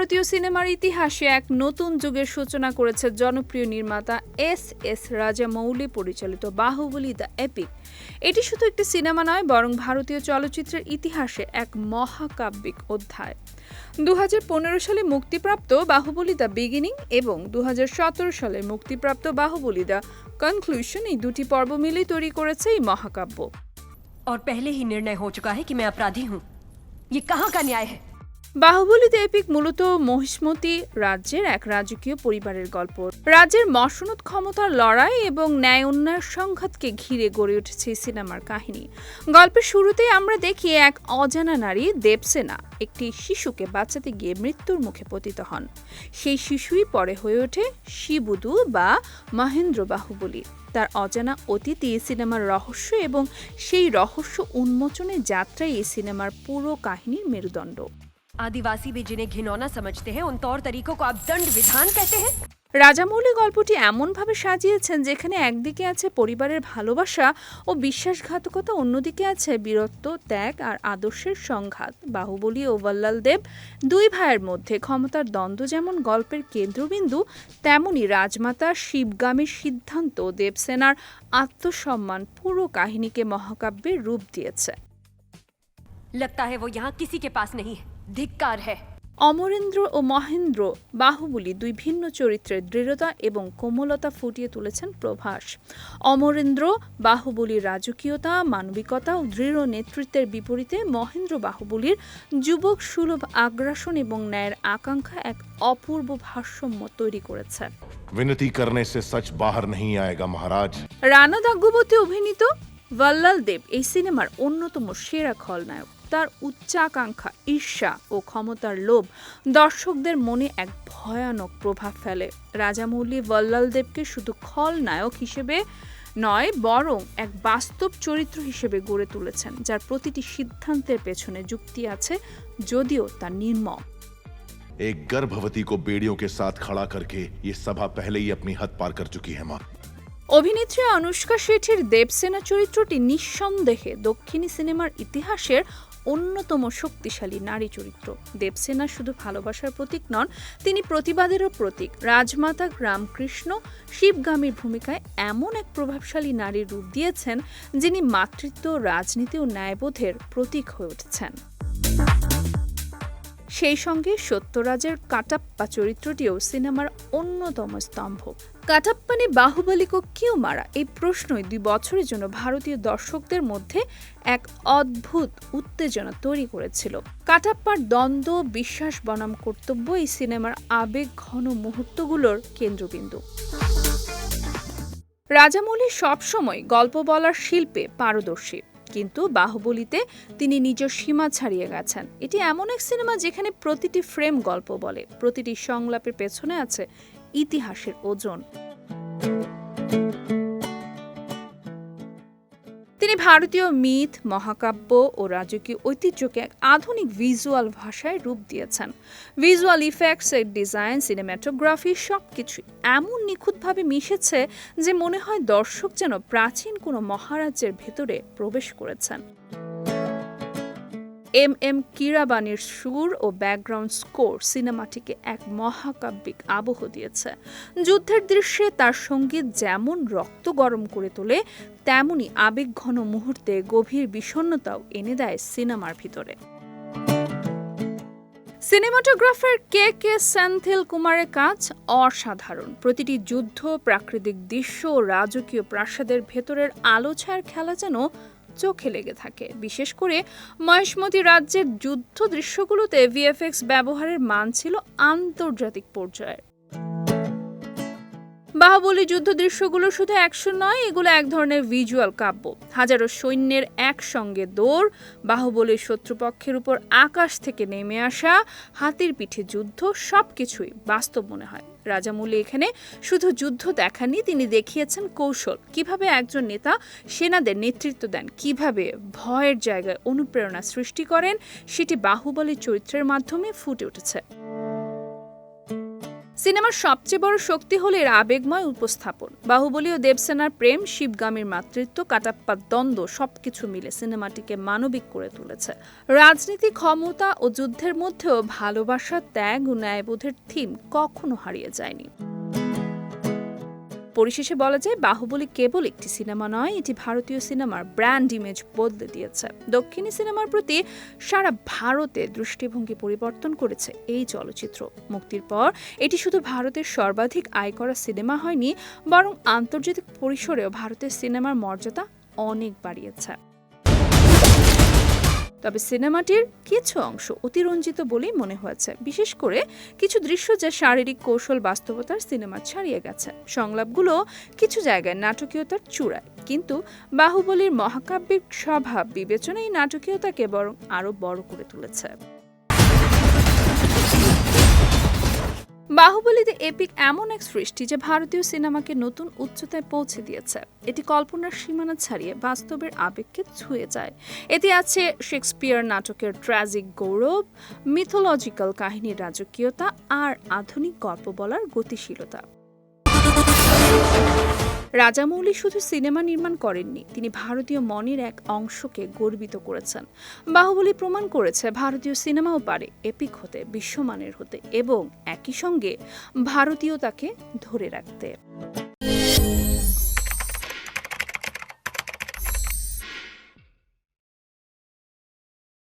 ভারতীয় সিনেমার ইতিহাসে এক নতুন যুগের সূচনা করেছে জনপ্রিয় নির্মাতা এস এস রাজামৌলি পরিচালিত বাহুবলী দ্য এপিক এটি শুধু একটি সিনেমা নয় বরং ভারতীয় চলচ্চিত্রের ইতিহাসে এক মহাকাব্যিক অধ্যায় দু সালে মুক্তিপ্রাপ্ত বাহুবলী দ্য বিগিনিং এবং দু সালে মুক্তিপ্রাপ্ত বাহুবলী দ্য কনক্লুশন এই দুটি পর্ব মিলেই তৈরি করেছে এই মহাকাব্য और पहले ही निर्णय हो चुका है कि मैं अपराधी हूँ ये कहाँ का न्याय है বাহুবলীতে এপিক মূলত মহিষ্মতি রাজ্যের এক রাজকীয় পরিবারের গল্প। রাজ্যের মসনদ ক্ষমতার লড়াই এবং ন্যায় অন্যায়ের সংঘাতকে ঘিরে গড়ে উঠেছে সিনেমার কাহিনী। গল্পের শুরুতেই আমরা দেখি এক অজানা নারী দেবসেনা একটি শিশুকে বাঁচাতে গিয়ে মৃত্যুর মুখে পতিত হন। সেই শিশুই পরে হয়ে ওঠে শিবুদু বা মহেন্দ্র বাহুবলী। তার অজানা অতীত এই সিনেমার রহস্য এবং সেই রহস্য উন্মোচনের যাত্রাই এই সিনেমার পুরো কাহিনীর মেরুদণ্ড। आदिवासी भी जिन्हें घिनौना समझते हैं उन तौर तरीकों को आप दंड विधान कहते हैं রাজামৌলি গল্পটি এমনভাবে সাজিয়েছেন যেখানে একদিকে আছে পরিবারের ভালোবাসা ও বিশ্বাসঘাতকতা অন্যদিকে আছে বীরত্ব ত্যাগ আর আদর্শের সংঘাত বাহুবলী ও বল্লাল দেব দুই ভাইয়ের মধ্যে ক্ষমতার দ্বন্দ্ব যেমন গল্পের কেন্দ্রবিন্দু তেমনি রাজমাতা শিবগামীর সিদ্ধান্ত দেবসেনার আত্মসম্মান পুরো কাহিনীকে মহাকাব্যের রূপ দিয়েছে लगता है वो यहाँ किसी के पास नहीं है धिक्कार है অমরেন্দ্র ও মহেন্দ্র বাহুবলী দুই ভিন্ন চরিত্রের দৃঢ়তা এবং কোমলতা ফুটিয়ে তুলেছেন প্রভাস অমরেন্দ্র বাহুবলীর রাজকীয়তা মানবিকতা ও দৃঢ় নেতৃত্বের বিপরীতে মহেন্দ্র বাহুবলীর যুবক সুলভ আগ্রাসন এবং ন্যায়ের আকাঙ্ক্ষা এক অপূর্ব ভারসাম্য তৈরি করেছে विनती करने से सच बाहर नहीं आएगा महाराज রানা দাগ্গুবতী অভিনীত ভাল্লাল দেব এই সিনেমার অন্যতম সেরা খলনায়ক তার উচ্চাকাঙ্ক্ষা ঈর্ষা ও ক্ষমতার লোভ দর্শকদের মনে এক ভয়ানক প্রভাব ফেলে রাজামৌলি ভাল্লাল দেবকে শুধু খলনায়ক হিসেবে নয় বরং এক বাস্তব চরিত্র হিসেবে গড়ে তুলেছেন যার প্রতিটি সিদ্ধান্তের পেছনে যুক্তি আছে যদিও তা নির্মম एक गर्भवती को बेड़ियों के साथ खड़ा करके ये सभा पहले ही अपनी हद पार कर चुकी है माँ অভিনেত্রী অনুষ্কা শেঠির দেবসেনা চরিত্রটি নিঃসন্দেহে দক্ষিণী সিনেমার ইতিহাসের অন্যতম শক্তিশালী নারী চরিত্র। দেবসেনা শুধু ভালোবাসার প্রতীক নন, তিনি প্রতিবাদেরও প্রতীক। রাজমাতা রামকৃষ্ণ শিবগামীর ভূমিকায় এমন এক প্রভাবশালী নারীর রূপ দিয়েছেন, যিনি মাতৃত্ব, রাজনীতি ও ন্যায়বোধের প্রতীক হয়ে উঠেছেন। সেই সঙ্গে সত্যরাজের কাটাপ্পা চরিত্রটিও সিনেমার অন্যতম স্তম্ভ। কাটাপ্পানে বাহুবলীকে কেউ মারা এই প্রশ্নই দুই বছরের জন্য ভারতীয় দর্শকদের মধ্যে এক অদ্ভুত উত্তেজনা তৈরি করেছিল। কাটাপ্পার দ্বন্দ্ব, বিশ্বাস বনাম কর্তব্য এই সিনেমার আবেগ ঘন মুহূর্তগুলোর কেন্দ্রবিন্দু। রাজামৌলি সবসময় গল্প বলার শিল্পে পারদর্শী। কিন্তু বাহুবলীতে তিনি নিজের সীমা ছাড়িয়ে গেছেন। এটি এমন এক সিনেমা যেখানে প্রতিটি ফ্রেম গল্প বলে, প্রতিটি সংলাপের পেছনে আছে ইতিহাসের ওজন। তিনি ভারতীয় মিথ, মহাকাব্য ও রাজকীয় ঐতিহ্যকে এক আধুনিক ভিজুয়াল ভাষায় রূপ দিয়েছেন। ভিজুয়াল ইফেক্টস এর ডিজাইন সিনেমাটোগ্রাফি সবকিছুই এমন নিখুঁতভাবে মিশেছে যে মনে হয় দর্শক যেন প্রাচীন কোনো মহারাজ্যের ভেতরে প্রবেশ করেছেন। এম এম কিরাবানির সুর ও ব্যাকগ্রাউন্ড স্কোর সিনেমাটিকে এক মহাকাব্যিক আবহ দিয়েছে। যুদ্ধের দৃশ্যে তার সংগীত যেমন রক্ত গরম করে তোলে, তেমনি আবেগঘন মুহূর্তে গভীর বিষণ্ণতাও এনে দেয় সিনেমার ভিতরে। সিনেমাটোগ্রাফার কে কে সেন্থিল কুমারের কাজ অসাধারণ। প্রতিটি যুদ্ধ, প্রাকৃতিক দৃশ্য ও রাজকীয় প্রাসাদের ভেতরের আলো ছায়ার খেলা যেন চোখে লেগে থাকে। বিশেষ করে মহেশমতী রাজ্যের যুদ্ধ দৃশ্যগুলোতে ভিএফএক্স ব্যবহারের মান ছিল আন্তর্জাতিক পর্যায়ের। বাহুবলী যুদ্ধ দৃশ্যগুলো শুধু অ্যাকশন নয়, এগুলো এক ধরনের ভিজুয়াল কাব্য। হাজারো সৈন্যের একসঙ্গে দৌড় বাহুবলীর শত্রুপক্ষের উপর আকাশ থেকে নেমে আসা, হাতির পিঠে যুদ্ধ সব কিছুই বাস্তব মনে হয়। রাজামৌলি এখানে শুধু যুদ্ধ দেখাননি, তিনি দেখিয়েছেন কৌশল। কীভাবে একজন নেতা সেনাদের নেতৃত্ব দেন, কীভাবে ভয়ের জায়গায় অনুপ্রেরণা সৃষ্টি করেন, সেটি বাহুবলী চরিত্রের মাধ্যমে ফুটে উঠেছে। সিনেমার সবচেয়ে বড় শক্তি হল এর আবেগময় উপস্থাপন। বাহুবলী ও দেবসেনার প্রেম, শিবগামীর মাতৃত্ব কাটাপ্পার দ্বন্দ্ব সবকিছু মিলে সিনেমাটিকে মানবিক করে তুলেছে। রাজনীতি, ক্ষমতা ও যুদ্ধের মধ্যেও ভালোবাসা, ত্যাগ ও ন্যায়বোধের থিম কখনো হারিয়ে যায়নি। পরিশেষে বলা যায় বাহুবলী কেবল একটি সিনেমা নয়, এটি ভারতীয় সিনেমার ব্র্যান্ড ইমেজ বদলে দিয়েছে। দক্ষিণী সিনেমার প্রতি সারা ভারতে দৃষ্টিভঙ্গি পরিবর্তন করেছে এই চলচ্চিত্র। মুক্তির পর এটি শুধু ভারতের সর্বাধিক আয় করা সিনেমা হয়নি, বরং আন্তর্জাতিক পরিসরেও ভারতের সিনেমার মর্যাদা অনেক বাড়িয়েছে। তবে সিনেমাটির কিছু অংশ অতিরঞ্জিত বলেই মনে হয়েছে, বিশেষ করে কিছু দৃশ্য যা শারীরিক কৌশল বাস্তবতার সিনেমা ছাড়িয়ে গেছে। সংলাপগুলো কিছু জায়গায় নাটকীয়তার চূড়ায়, কিন্তু বাহুবলীর মহাকাব্যিক স্বভাব বিবেচনায় নাটকীয়তাকে বরং আরও বড় করে তুলেছে। বাহুবলীতে এপিক এমন এক সৃষ্টি যে ভারতীয় সিনেমাকে নতুন উচ্চতায় পৌঁছে দিয়েছে। এটি কল্পনার সীমানা ছাড়িয়ে বাস্তবের আবেগকে ছুঁয়ে যায়। এতে আছে শেক্সপিয়ার নাটকের ট্র্যাজিক গৌরব, মিথোলজিক্যাল কাহিনীর রাজকীয়তা আর আধুনিক গল্প বলার গতিশীলতা। রাজামৌলি শুধু সিনেমা নির্মাণ করেননি, তিনি ভারতীয় মনের এক অংশকে গর্বিত করেছেন। বাহুবলী প্রমাণ করেছে ভারতীয় সিনেমাও পারে, এপিক হতে, বিশ্বমানের হতে এবং একই সঙ্গে ভারতীয়তাকে ধরে রাখতে।